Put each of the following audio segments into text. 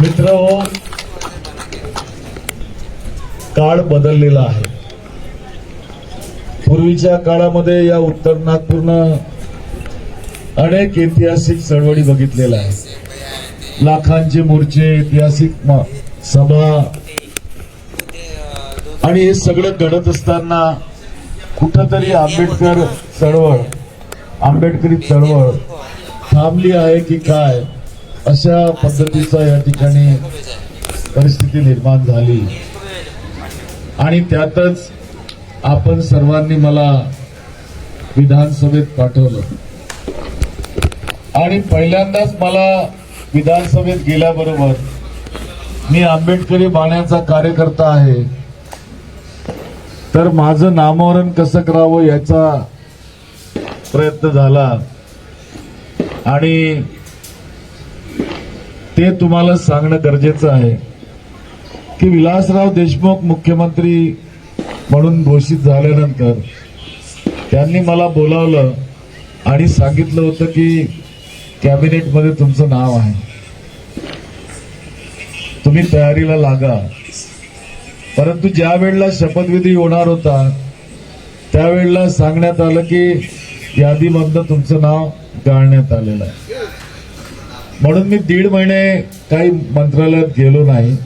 मित्र काळ बदललेला आहे. पूर्वीच्या काळामध्ये या उत्तर नागपूरनं अनेक ऐतिहासिक चळवळी बघितलेल्या आहेत. लाखांचे मोर्चे ऐतिहासिक सभा. आणि हे सगळं घडत असताना कुठंतरी आंबेडकर चळवळ आंबेडकरी चळवळ थांबली आहे की काय? अशा पद्धतीचा या ठिकाणी परिस्थिती निर्माण झाली. आणि त्यातच आपण सर्वांनी मला विधानसभेत पाठवलं. आणि पहिल्यांदाच मला विधानसभेत गेल्याबरोबर मी आंबेडकरी बाण्याचा कार्यकर्ता आहे. तर माझं नामोहरण कसं करावं याचा प्रयत्न झाला. आणि ते तुम्हाला सांगणं गरजेचं आहे की विलासराव देशमुख मुख्यमंत्री म्हणून घोषित झाल्यानंतर त्यांनी मला बोलावलं आणि सांगितलं होतं की कॅबिनेटमध्ये तुमचं नाव आहे. तुम्ही तयारीला लागा. परंतु ज्या वेळेला शपथविधी होणार होता त्यावेळेला सांगण्यात आलं की यादीमधलं तुमचं नाव गाळण्यात आलेलं आहे. म्हणून मी दीड महिने काही मंत्रालयात गेलो नाही.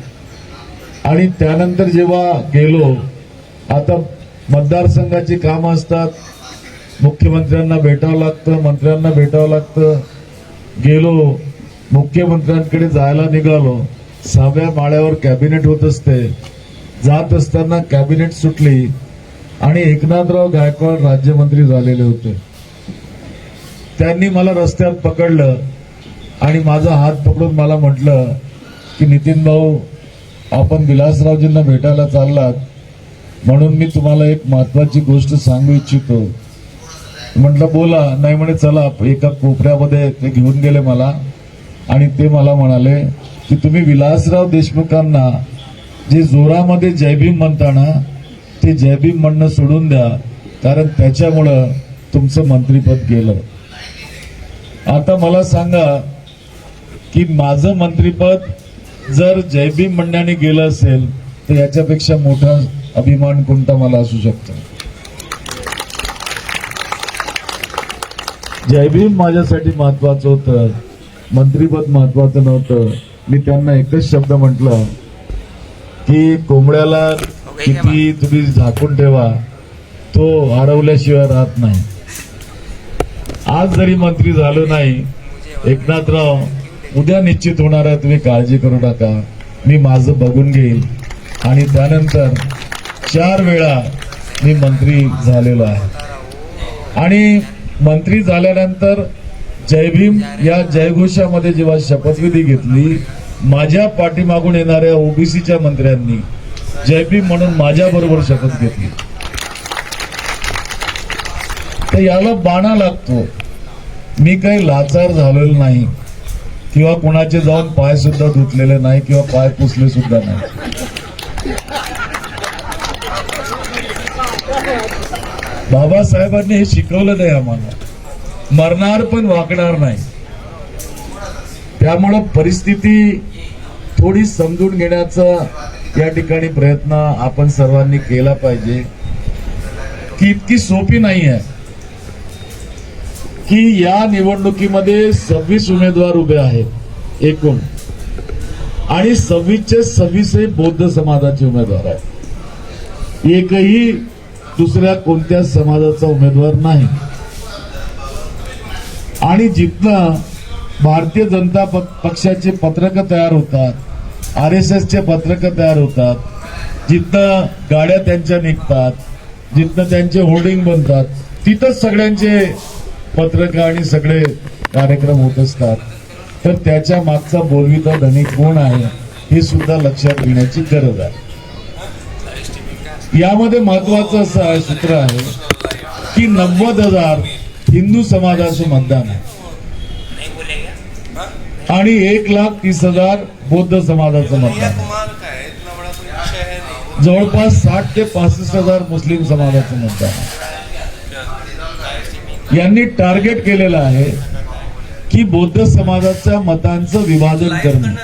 आणि त्यानंतर जेव्हा गेलो आता मतदारसंघाची कामं असतात. मुख्यमंत्र्यांना भेटावं लागतं मंत्र्यांना भेटावं लागतं. गेलो मुख्यमंत्र्यांकडे जायला निघालो. सहाव्या माळ्यावर कॅबिनेट होत असते. जात असताना कॅबिनेट सुटली. आणि एकनाथराव गायकवाड राज्यमंत्री झालेले होते. त्यांनी मला रस्त्यात पकडलं आणि माझा हात पकडून मला म्हटलं की नितीन भाऊ आपण विलासरावजींना भेटायला चाललात. म्हणून मी तुम्हाला एक महत्वाची गोष्ट सांगू इच्छितो. म्हटलं बोला. नाही म्हणे चला एका कोपऱ्यामध्ये ते घेऊन गेले मला आणि ते मला म्हणाले की तुम्ही विलासराव देशमुखांना जे जोरामध्ये जयभीम म्हणताना ते जयभीम म्हणणं सोडून द्या कारण त्याच्यामुळं तुमचं मंत्रीपद गेलं. आता मला सांगा की माझं मंत्रीपद जर जयभीम म्हणण्याने गेलं असेल तर याच्यापेक्षा मोठा अभिमान कोणता मला असू शकतो? जयभीम माझ्यासाठी महत्वाचं होतं मंत्रीपद महत्वाचं नव्हतं. मी त्यांना एकच शब्द म्हटलं की कोंबड्याला किती तुम्ही झाकून ठेवा तो हरवल्याशिवाय राहत नाही. आज जरी मंत्री झालो नाही एकनाथराव उद्या निश्चित होणार आहे तुम्ही काळजी करू नका. मी माझं बघून घेईल. आणि त्यानंतर चार वेळा मी मंत्री झालेलो आहे. आणि मंत्री झाल्यानंतर जयभीम या जयघोषामध्ये जेव्हा शपथविधी घेतली माझ्या पाठीमागून येणाऱ्या ओबीसीच्या मंत्र्यांनी जयभीम म्हणून माझ्या बरोबर शपथ घेतली. तर याला बाणा लागतो. मी काही लाचार झालेलो नाही. किंवा कुणाचे जाऊन पाय सुद्धा धुतलेले नाही किंवा पाय पुसले सुद्धा नाही. बाबासाहेबांनी हे शिकवलं नाही आम्हाला. मरणार पण वाकणार नाही. त्यामुळं परिस्थिती थोडी समजून घेण्याचा या ठिकाणी प्रयत्न आपण सर्वांनी केला पाहिजे. की इतकी सोपी नाही आहे. की या निवडणुकीमध्ये सव्वीस उमेदवार उभे आहेत. एकूण. आणि सव्वीसचे सव्वीस हे बौद्ध समाजाचे उमेदवार आहेत. एकही दुसऱ्या कोणत्या समाजाचा उमेदवार नाही. आणि जिथनं भारतीय जनता पक्षाचे पत्रक तयार होतात आर एस एसचे पत्रक तयार होतात जिथनं गाड्या त्यांच्या निघतात जिथनं त्यांचे होर्डिंग बनतात तिथंच सगळ्यांचे पत्रक आणि सगळे कार्यक्रम होत असतात. तर त्याच्या मागचा बोलविता धनी कोण आहे हे सुद्धा लक्षात घेण्याची गरज आहे. यामध्ये महत्वाचं असं सूत्र आहे की नव्वद हजार हिंदू समाजाचं मतदान आहे. आणि एक लाख तीस हजार बौद्ध समाजाचं मतदान जवळपास साठ ते पासष्ट हजार मुस्लिम समाजाचं मतदान आहे. यांनी टार्गेट केलेलं आहे की बौद्ध समाजाच्या मतांचं विभाजन करणं.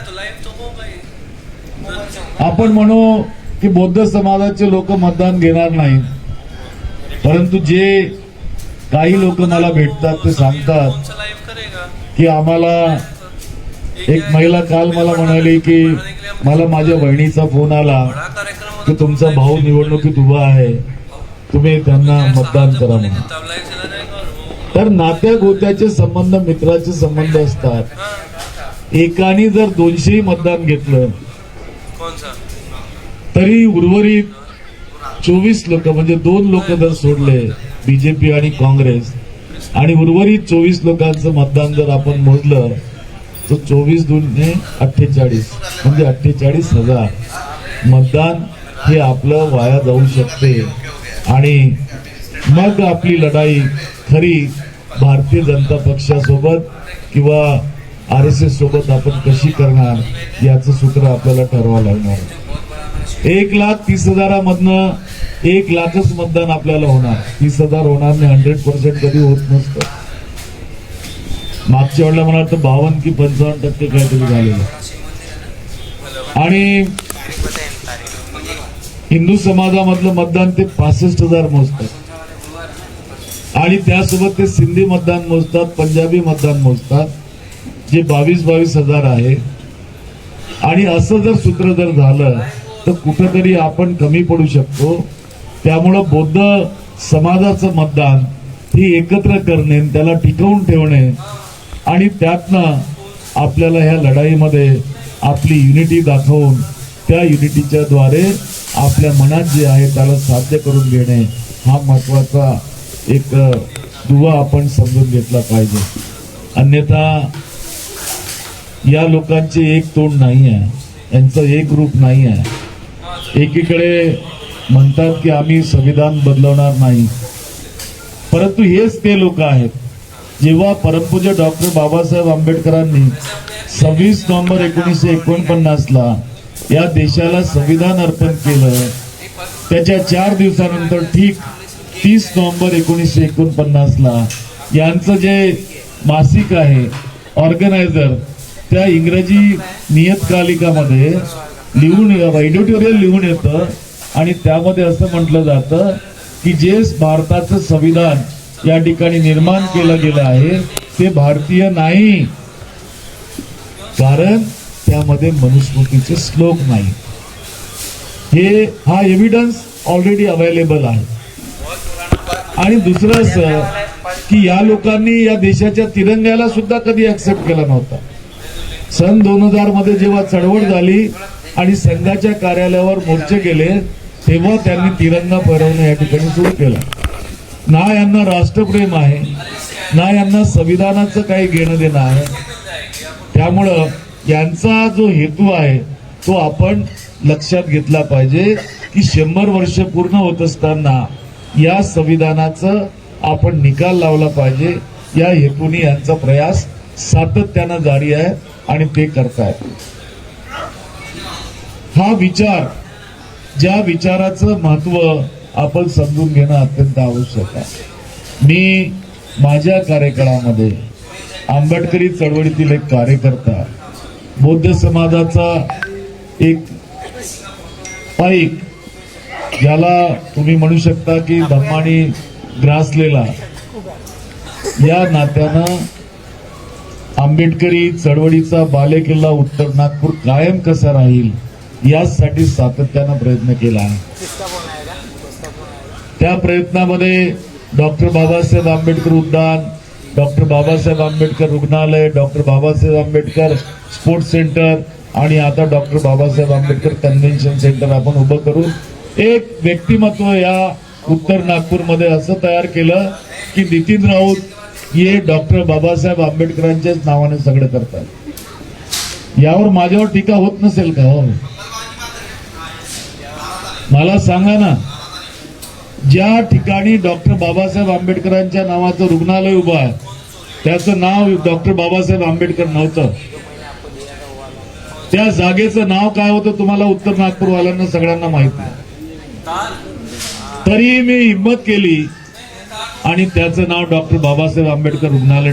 आपण म्हणू की बौद्ध समाजाचे लोक मतदान घेणार नाही परंतु जे काही लोक मला भेटतात ते सांगतात की आम्हाला एक महिला काल मला म्हणाली की मला माझ्या बहिणीचा फोन आला की तुमचा भाऊ निवडणुकीत उभा आहे तुम्ही त्यांना मतदान करा म्हणून. तर नात्या गोत्याचे संबंध मित्राचे संबंध असतात. एकाने जर दोनशेही मतदान घेतलं तरी उर्वरित चोवीस लोक म्हणजे दोन लोक जर सोडले बीजेपी आणि काँग्रेस आणि उर्वरित चोवीस लोकांचं मतदान जर आपण मोजलं तर चोवीस दोन अठ्ठेचाळीस म्हणजे अठ्ठेचाळीस हजार. मतदान हे आपलं वाया जाऊ शकते. आणि मग आपली लढाई खरी भारतीय जनता पक्षासोबत किंवा आर एस एस सोबत आपण कशी करणार याचं सूत्र आपल्याला ठरवावं लागणार. एक लाख तीस हजारामधनं एक लाखच मतदान आपल्याला होणार. तीस हजार होणार नाही हंड्रेड पर्सेंट कधी होत नसतं. मागच्या वेळेला मला वाटतं बावन्न की पंचावन्न टक्के काहीतरी झालेलं. आणि हिंदू समाजामधलं मतदान ते पासष्ट हजार मोजतात. आणि त्यासोबत ते सिंधी मतदान मोजतात पंजाबी मतदान मोजतात जे बावीस बावीस हजार आहे. आणि असं जर सूत्र जर झालं तर कुठंतरी आपण कमी पडू शकतो. त्यामुळं बौद्ध समाजाचं मतदान ही एकत्र करणे त्याला टिकवून ठेवणे आणि त्यातनं आपल्याला ह्या लढाईमध्ये आपली युनिटी दाखवून त्या युनिटीच्या द्वारे आपल्या मनात जे आहे त्याला साध्य करून घेणे हा महत्त्वाचा एक दुवा आपण समजून घेतला पाहिजे. अन्यथा या लोकांचे एक तोंड नाही आहे यांचं एक रूप नाही आहे. एकीकडे म्हणतात की आम्ही संविधान बदलवणार नाही. परंतु हेच ते लोक आहेत जेव्हा परमपूज्य डॉक्टर बाबासाहेब आंबेडकरांनी सव्वीस नोव्हेंबर एकोणीसशे एकोणपन्नासला या देशाला संविधान अर्पण केलं त्याच्या चार दिवसानंतर ठीक तीस नोव्हेंबर एकोणीसशे एकोणपन्नासला यांचं जे मासिक आहे ऑर्गनायझर त्या इंग्रजी नियतकालिकामध्ये लिहून एडिटोरियल लिहून येतं आणि त्यामध्ये असं म्हटलं जातं की जे भारताचं संविधान या ठिकाणी निर्माण केलं गेलं आहे ते भारतीय नाही. कारण त्यामध्ये मनुस्मृतीचे श्लोक नाही हे हा एव्हिडन्स ऑलरेडी अवेलेबल आहे. आणि दुसरं असं की या लोकांनी या देशाच्या तिरंग्याला सुद्धा कधी ऍक्सेप्ट केला नव्हता. सन दोन हजारमध्ये जेव्हा चळवळ झाली आणि संघाच्या कार्यालयावर मोर्चे गेले तेव्हा त्यांनी तिरंगा फहरवणं या ठिकाणी सुरू केलं. ना यांना राष्ट्रप्रेम आहे ना यांना संविधानाचं काही घेणं देणं आहे. त्यामुळं यांचा जो हेतू आहे तो आपण लक्षात घेतला पाहिजे की शंभर वर्ष पूर्ण होत असताना या संविधानाचं आपण निकाल लावला पाहिजे. या हेतूने यांचा प्रयास सातत्यानं जारी आहे आणि ते करतायत. हा विचार ज्या विचाराचं महत्त्व आपण समजून घेणं अत्यंत आवश्यक आहे. मी माझ्या कार्यकाळामध्ये आंबेडकरी चळवळीतील एक कार्यकर्ता बौद्ध समाजाचा एक पाईक ज्याला तुम्ही म्हणू शकता की धम्मानी ग्रासलेला या नात्यानं आंबेडकरी चळवळीचा बालेकिल्ला उत्तर नागपूर कायम कसा राहील यासाठी सातत्यानं प्रयत्न केला आहे. त्या प्रयत्नामध्ये डॉक्टर बाबासाहेब आंबेडकर उद्यान डॉक्टर बाबासाहेब आंबेडकर रुग्णालय doctor Babasaheb Ambedkar sports centre आणि आता doctor Babasaheb Ambedkar convention centre आपण उभं करून एक व्यक्तिमत्व या उत्तर नागपूरमध्ये असं तयार केलं की नितीन राऊत हे डॉक्टर बाबासाहेब आंबेडकरांच्याच नावाने सगळं करतात. यावर माझ्यावर टीका होत नसेल का? हो. मला सांगा ना ज्या ठिकाणी डॉक्टर बाबासाहेब आंबेडकरांच्या नावाचं रुग्णालय उभं आहे त्याचं नाव डॉक्टर बाबासाहेब आंबेडकर नव्हतं. त्या जागेचं नाव काय होतं तुम्हाला उत्तर नागपूरवाल्यांना सगळ्यांना माहिती आहे. तरी मी हिंमत केली आणि त्याचं नाव डॉक्टर बाबासाहेब आंबेडकर रुग्णालय